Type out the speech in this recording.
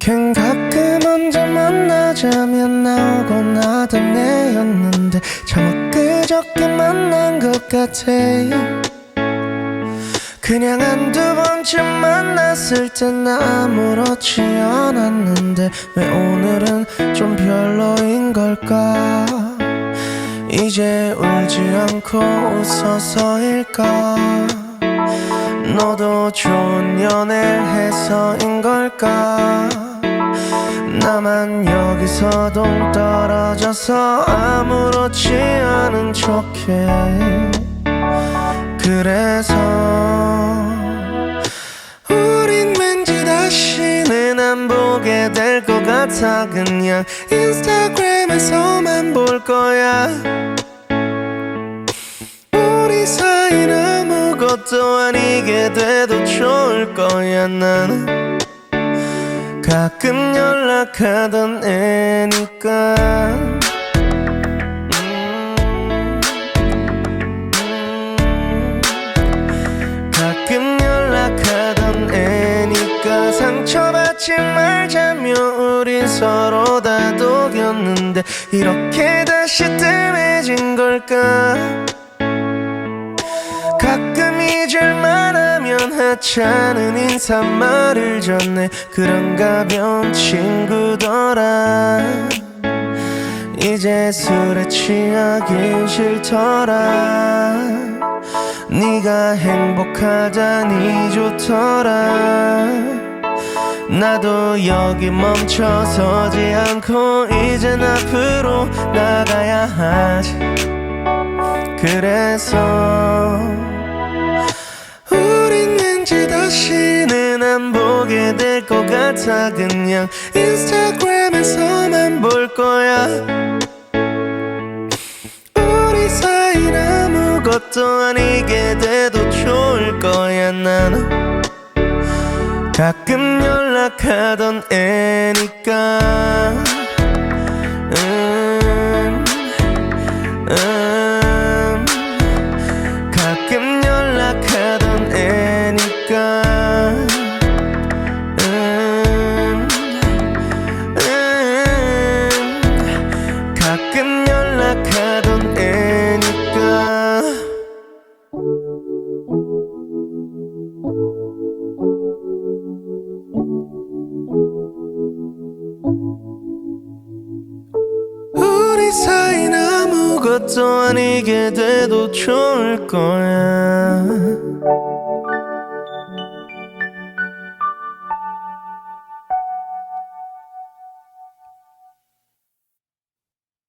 걘 가끔 언제 만나자면 나오곤 하던 애였는데 참 엊그저께 만난 것 같아 그냥 한두 번쯤 만났을 땐 아무렇지 않았는데 왜 오늘은 좀 별로인 걸까? 이제 울지 않고 웃어서일까? 너도 좋은 연애를 해서인 걸까 나만 여기서 동떨어져서 아무렇지 않은 척해. 그래서 우린 왠지 다시는 안 보게 될 것 같아. 그냥 인스타그램에서만 볼 거야. 우리 사이는 아무것도 아니게 돼도 좋을 거야 나는 가끔 연락하던 애니까. 가끔 연락하던 애니까 상처받지 말자며 우린 서로 다독였는데 이렇게 다시 뜸해진 걸까 하찮은 인사말을 전해. 그런 가벼운 친구더라. 이제 술에 취하기 싫더라. 네가 행복하다니 좋더라. 나도 여기 멈춰서지 않고 이젠 앞으로 나가야 하지. 그래서 안 보게 될 것 같아. 그냥 인스타그램에서만 볼 거야. 우리 사이는 아무것도 아니게 돼도 좋을 거야. 나는 가끔 연락하던 애니까. 음, 음, 가끔 연락하던 애니까 우리 사이는 아무것도 아니게 돼도 좋을 거야